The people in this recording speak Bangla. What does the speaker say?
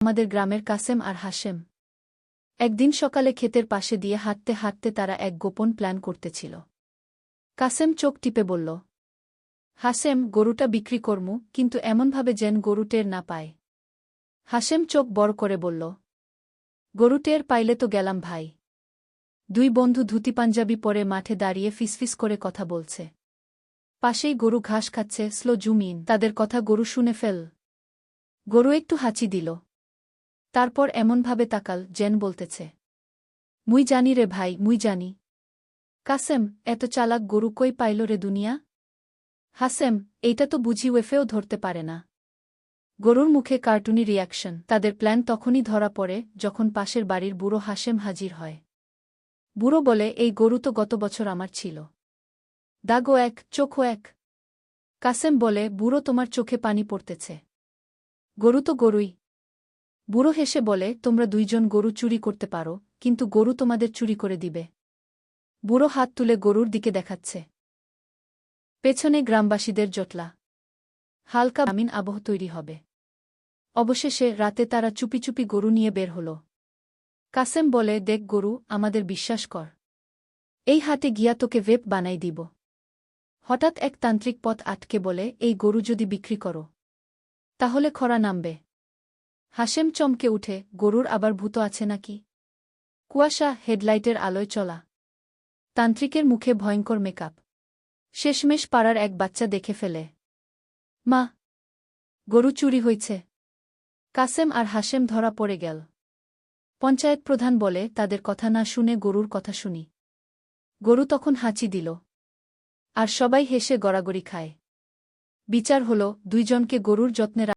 আমাদের গ্রামের কাসেম আর হাসেম একদিন সকালে ক্ষেতের পাশে দিয়ে হাঁটতে হাঁটতে তারা এক গোপন প্ল্যান করতেছিল। কাসেম চোখ টিপে বলল হাসেম গরুটা বিক্রি করমু, কিন্তু এমনভাবে যেন গরু টের না পায়। হাসেম চোখ বড় করে বলল, গরু টের পাইলে তো গেলাম ভাই। দুই বন্ধু ধুতি পাঞ্জাবি পরে মাঠে দাঁড়িয়ে ফিসফিস করে কথা বলছে। পাশেই গরু ঘাস খাচ্ছে, স্লো জুমিন, তাদের কথা গরু শুনে ফেল। গরু একটু হাঁচি দিল। তারপর এমনভাবে তাকাল, জেন বলতেছে, মুই জানি রে ভাই, মুই জানি। কাসেম, এত চালাক গরু কই পাইল রে দুনিয়া? হাসেম, এইটা তো বুঝি ওয়েফেও ধরতে পারে না। গরুর মুখে কার্টুনি রিয়াকশন, তাদের প্ল্যান তখনই ধরা পড়ে যখন পাশের বাড়ির বুড়ো হাসেম হাজির হয়। বুড়ো বলে, এই গরু তো গত বছর আমার ছিল। দাগো এক, চোখও এক। কাসেম বলে, বুড়ো তোমার চোখে পানি পড়তেছে। গরু তো গরুই বুড়ো হেসে বলে, তোমরা দুইজন গরু চুরি করতে পারো, কিন্তু গরু তোমাদের চুরি করে দিবে। বুড়ো হাত তুলে গরুর দিকে দেখাচ্ছে। পেছনে গ্রামবাসীদের জটলা। হালকা গ্রামীণ আবহ তৈরি হবে। অবশেষে রাতে তারা চুপি চুপি গরু নিয়ে বের হল। কাসেম বলে, দেখ গরু, আমাদের বিশ্বাস কর। এই হাতে গিয়া তোকে ভেপ বানাই দিব। হঠাৎ এক তান্ত্রিক পথ আটকে বলে, এই গরু যদি বিক্রি করো, তাহলে খরা নামবে। হাসেম চমকে উঠে, গরুর আবার ভূত আছে নাকি? কুয়াশা হেডলাইটের আলোয় চলা। তান্ত্রিকের মুখে ভয়ঙ্কর মেকআপ। শেষমেশ পাড়ার এক বাচ্চা দেখে ফেলে। মা, গরু চুরি হইছে। কাসেম আর হাসেম ধরা পড়ে গেল। পঞ্চায়েত প্রধান বলে, তাদের কথা না শুনে গরুর কথা শুনি। গরু তখন হাঁচি দিল। আর সবাই হেসে গড়াগড়ি খায়। বিচার হল, দুইজনকে গরুর যত্নে